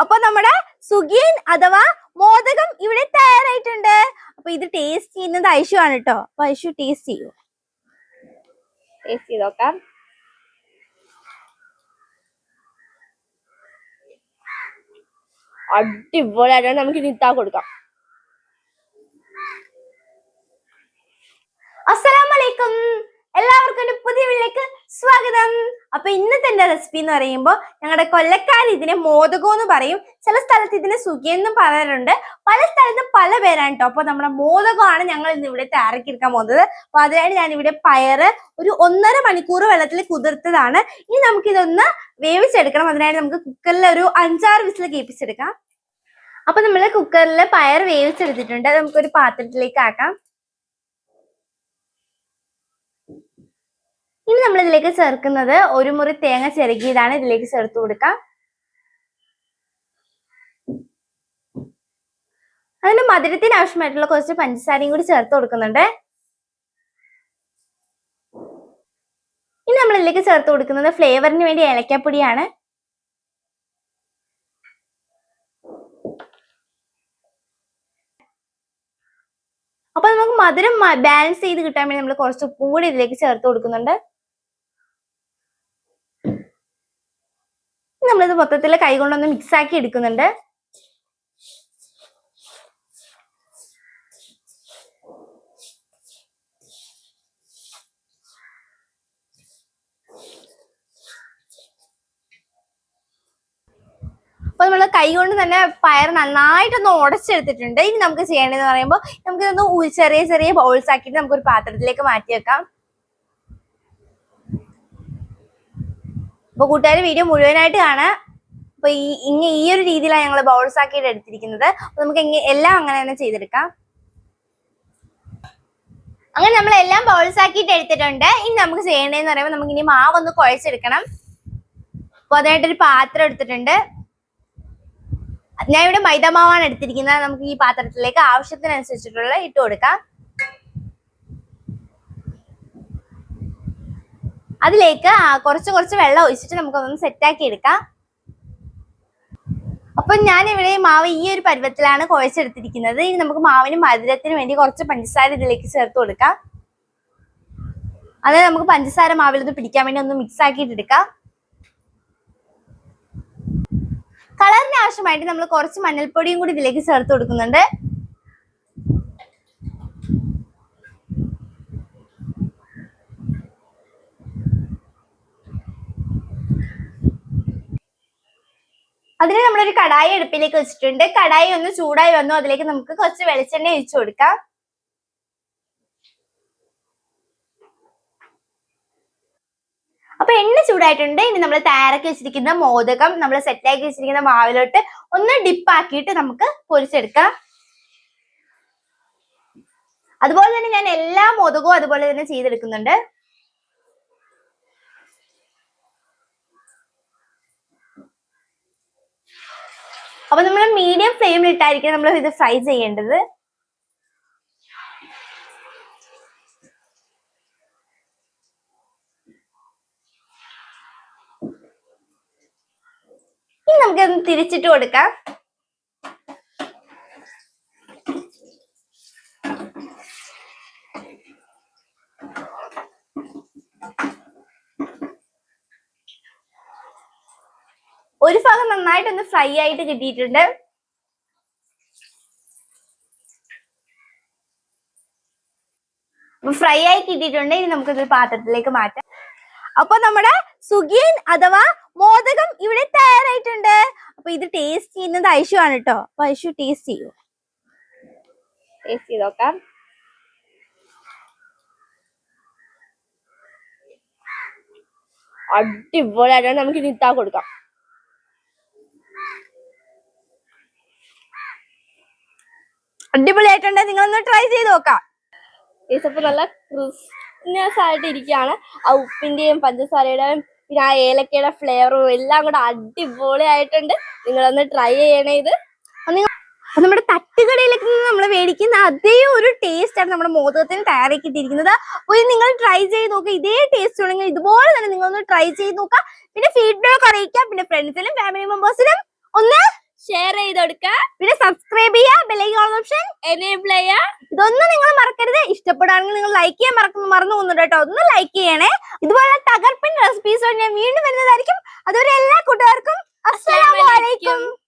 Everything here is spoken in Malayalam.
അപ്പൊ നമ്മുടെ സുഗീൻ അഥവാ മോദകം ഇവിടെ തയ്യാറായിട്ടുണ്ട്. അപ്പൊ ഇത് ടേസ്റ്റ് ചെയ്യുന്നത് ഐഷു ആണ് കേട്ടോ അപ്പൊ ഐഷു ടേസ്റ്റ് ചെയ്യൂ. ടേസ്റ്റ് ചെയ്ത് നോക്കാം. അടിപൊളിയായിട്ടാണ് നമുക്ക് നിത്താ കൊടുക്കാം. അസ്സലാമലൈക്കും സ്വാഗതം. അപ്പൊ ഇന്നത്തെ എന്റെ റെസിപ്പി എന്ന് പറയുമ്പോൾ ഞങ്ങളുടെ കൊല്ലക്കാർ ഇതിനെ മോദകം എന്ന് പറയും. ചില സ്ഥലത്ത് ഇതിനെ സുഖി എന്നും പറയാറുണ്ട്. പല സ്ഥലത്തും പല പേരാണ് കേട്ടോ അപ്പൊ നമ്മുടെ മോദകമാണ് ഞങ്ങൾ ഇന്ന് ഇവിടെ തയ്യാറാക്കിയെടുക്കാൻ പോകുന്നത്. അപ്പൊ അതിനായിട്ട് ഞാൻ ഇവിടെ പയറ് ഒരു ഒന്നര മണിക്കൂർ വെള്ളത്തിൽ കുതിർത്തതാണ്. ഇനി നമുക്കിതൊന്ന് വേവിച്ചെടുക്കണം. അതിനായിട്ട് നമുക്ക് കുക്കറിൽ ഒരു അഞ്ചാറ് വിസിൽ കേൾപ്പിച്ചെടുക്കാം. അപ്പൊ നമ്മൾ കുക്കറിൽ പയർ വേവിച്ചെടുത്തിട്ടുണ്ട്. അത് നമുക്കൊരു പാത്രത്തിലേക്ക് ആക്കാം. ഇനി നമ്മൾ ഇതിലേക്ക് ചേർക്കുന്നത് ഒരു മുറി തേങ്ങ ചിരകിയതാണ് ഇതിലേക്ക് ചേർത്ത് കൊടുക്കാം. അതിന് മധുരത്തിന് ആവശ്യമായിട്ടുള്ള കുറച്ച് പഞ്ചസാരയും കൂടി ചേർത്ത് കൊടുക്കുന്നുണ്ട്. ഇനി നമ്മൾ ഇതിലേക്ക് ചേർത്ത് കൊടുക്കുന്നത് ഫ്ലേവറിന് വേണ്ടി ഏലക്കാപ്പൊടിയാണ്. അപ്പൊ നമുക്ക് മധുരം ബാലൻസ് ചെയ്ത് കിട്ടാൻ വേണ്ടി നമ്മൾ കുറച്ച് ഉപ്പും കൂടി ഇതിലേക്ക് ചേർത്ത് കൊടുക്കുന്നുണ്ട്. നമ്മളിത് മൊത്തത്തിൽ കൈകൊണ്ടൊന്ന് മിക്സ് ആക്കി എടുക്കുന്നുണ്ട്. അപ്പൊ നമ്മൾ കൈകൊണ്ട് തന്നെ പയർ നന്നായിട്ടൊന്ന് ഉടച്ചെടുത്തിട്ടുണ്ട്. ഇനി നമുക്ക് ചെയ്യേണ്ടതെന്ന് പറയുമ്പോൾ നമുക്ക് ഇതൊന്ന് ചെറിയ ചെറിയ ബൗൾസ് ആക്കിയിട്ട് നമുക്കൊരു പാത്രത്തിലേക്ക് മാറ്റി വെക്കാം അപ്പൊ കൂട്ടുകാർ വീഡിയോ മുഴുവനായിട്ട് കാണാൻ അപ്പൊ ഈ ഇങ്ങനെ ഈ ഒരു രീതിയിലാണ് ഞങ്ങൾ ബൗൾസ് ആക്കിയിട്ട് എടുത്തിരിക്കുന്നത്. അപ്പൊ നമുക്ക് എല്ലാം അങ്ങനെ തന്നെ ചെയ്തെടുക്കാം. അങ്ങനെ നമ്മൾ എല്ലാം ബൗൾസ് ആക്കിയിട്ട് എടുത്തിട്ടുണ്ട്. ഇനി നമുക്ക് ചെയ്യേണ്ടതെന്ന് പറയുമ്പോൾ നമുക്ക് ഇനി മാവ് ഒന്ന് കുഴച്ചെടുക്കണം. അപ്പൊ അതിനായിട്ടൊരു പാത്രം എടുത്തിട്ടുണ്ട്. ഞാൻ ഇവിടെ മൈദ മാവാണ് എടുത്തിരിക്കുന്നത്. നമുക്ക് ഈ പാത്രത്തിലേക്ക് ആവശ്യത്തിനനുസരിച്ചിട്ടുള്ള ഇട്ട് കൊടുക്കാം. അതിലേക്ക് കുറച്ച് കുറച്ച് വെള്ളം ഒഴിച്ചിട്ട് നമുക്കൊന്ന് സെറ്റാക്കി എടുക്കാം. അപ്പൊ ഈ മാവ് ഈ ഒരു പരുവത്തിലാണ് കുഴച്ചെടുത്തിരിക്കുന്നത്. ഇനി നമുക്ക് മാവിന് മധുരത്തിന് വേണ്ടി കുറച്ച് പഞ്ചസാര ഇതിലേക്ക് ചേർത്ത് കൊടുക്കാം. അതായത് നമുക്ക് പഞ്ചസാര മാവിലൊന്ന് പിടിക്കാൻ വേണ്ടി ഒന്ന് മിക്സ് ആക്കിയിട്ട് എടുക്കാം. കളറിന് ആവശ്യമായിട്ട് നമ്മൾ കുറച്ച് മഞ്ഞൾപ്പൊടിയും കൂടി ഇതിലേക്ക് ചേർത്ത് കൊടുക്കുന്നുണ്ട്. അതിന് നമ്മളൊരു കടായി അടുപ്പിലേക്ക് വെച്ചിട്ടുണ്ട്. കടായി ഒന്ന് ചൂടായി വന്നു. അതിലേക്ക് നമുക്ക് കുറച്ച് വെളിച്ചെണ്ണ ഒഴിച്ചു കൊടുക്കാം. അപ്പൊ എണ്ണ ചൂടായിട്ടുണ്ട്. ഇനി നമ്മൾ തയ്യാറാക്കി വെച്ചിരിക്കുന്ന മോദകം നമ്മൾ സെറ്റാക്കി വെച്ചിരിക്കുന്ന മാവിലോട്ട് ഒന്ന് ഡിപ്പാക്കിയിട്ട് നമുക്ക് പൊരിച്ചെടുക്കാം. അതുപോലെ തന്നെ ഞാൻ എല്ലാ മോദകവും അതുപോലെ തന്നെ ചെയ്തെടുക്കുന്നുണ്ട്. അപ്പൊ നമ്മൾ മീഡിയം ഫ്ലെയിമിൽ ഇട്ടായിരിക്കും നമ്മൾ ഇത് ഫ്രൈ ചെയ്യേണ്ടത്. ഇനി നമുക്കൊന്ന് തിരിച്ചിട്ട് കൊടുക്കാം. ഒരു ഭാഗം നന്നായിട്ടൊന്ന് ഫ്രൈ ആയിട്ട് കിട്ടിയിട്ടുണ്ട്. ഫ്രൈ ആയി കിട്ടിയിട്ടുണ്ട്. ഇനി നമുക്കിത് പാത്രത്തിലേക്ക് മാറ്റാം. അപ്പൊ നമ്മുടെ സുഗിയൻ അഥവാ മോദകം ഇവിടെ തയ്യാറായിട്ടുണ്ട്. അപ്പൊ ഇത് ടേസ്റ്റ് ചെയ്യുന്നത് ഐഷു ആണ് കേട്ടോ അപ്പൊ ഐഷു ടേസ്റ്റ് ചെയ്യൂ. ടേസ്റ്റ് ചെയ്ത് അടിപൊളിയായിട്ടാണ് നമുക്ക് നിത്താ കൊടുക്കാം. അടിപൊളിയായിട്ടുണ്ട്. നിങ്ങളൊന്ന് ട്രൈ ചെയ്ത് നോക്കാം. ഈസപ്പ് നല്ല ക്രിസ്മസ് ആയിട്ട് ഇരിക്കുകയാണ് ആ ഉപ്പിന്റെയും പഞ്ചസാരയുടെയും പിന്നെ ആ ഏലക്കയുടെ ഫ്ലേവറും എല്ലാം കൂടെ അടിപൊളിയായിട്ടുണ്ട്. നിങ്ങളൊന്ന് ട്രൈ ചെയ്യണേ ഇത്. നമ്മുടെ തട്ടുകടയിലേക്ക് നമ്മൾ മേടിക്കുന്ന അതേ ഒരു ടേസ്റ്റ് ആണ് നമ്മുടെ മോദകത്തിന് തയ്യാറാക്കിയിട്ടിരിക്കുന്നത്. അപ്പൊ ഇത് നിങ്ങൾ ട്രൈ ചെയ്ത് നോക്കുക ഇതേ ടേസ്റ്റ് ഉണ്ടെങ്കിൽ ഇതുപോലെ തന്നെ നിങ്ങൾ ഒന്ന് ട്രൈ ചെയ്ത് നോക്കുക പിന്നെ ഫീഡ്ബാക്ക് അറിയിക്കാം. പിന്നെ ഫ്രണ്ട്സിനും ഫാമിലി മെമ്പേഴ്സിനും ഒന്ന് കൊടുക്കുക പിന്നെ സബ്സ്ക്രൈബ് ചെയ്യുക ബെലൈക്കൺ ഓപ്ഷൻ എനേബിൾ ചെയ്യുക. ഇതൊന്നും നിങ്ങൾ മറക്കരുത്. ഇഷ്ടപ്പെടുകയാണെങ്കിൽ നിങ്ങൾ ലൈക്ക് ചെയ്യാൻ മറക്കുന്നു മറന്നു പോകുന്നുണ്ട് കേട്ടോ. ഒന്ന് ലൈക്ക് ചെയ്യണേ. ഇതുപോലെ തകർപ്പൻ റെസിപ്പീസ് ഞാൻ വീണ്ടും വരുന്നതായിരിക്കും. അതുവരെ എല്ലാ കൂട്ടുകാർക്കും അസ്സലാമു അലൈക്കും.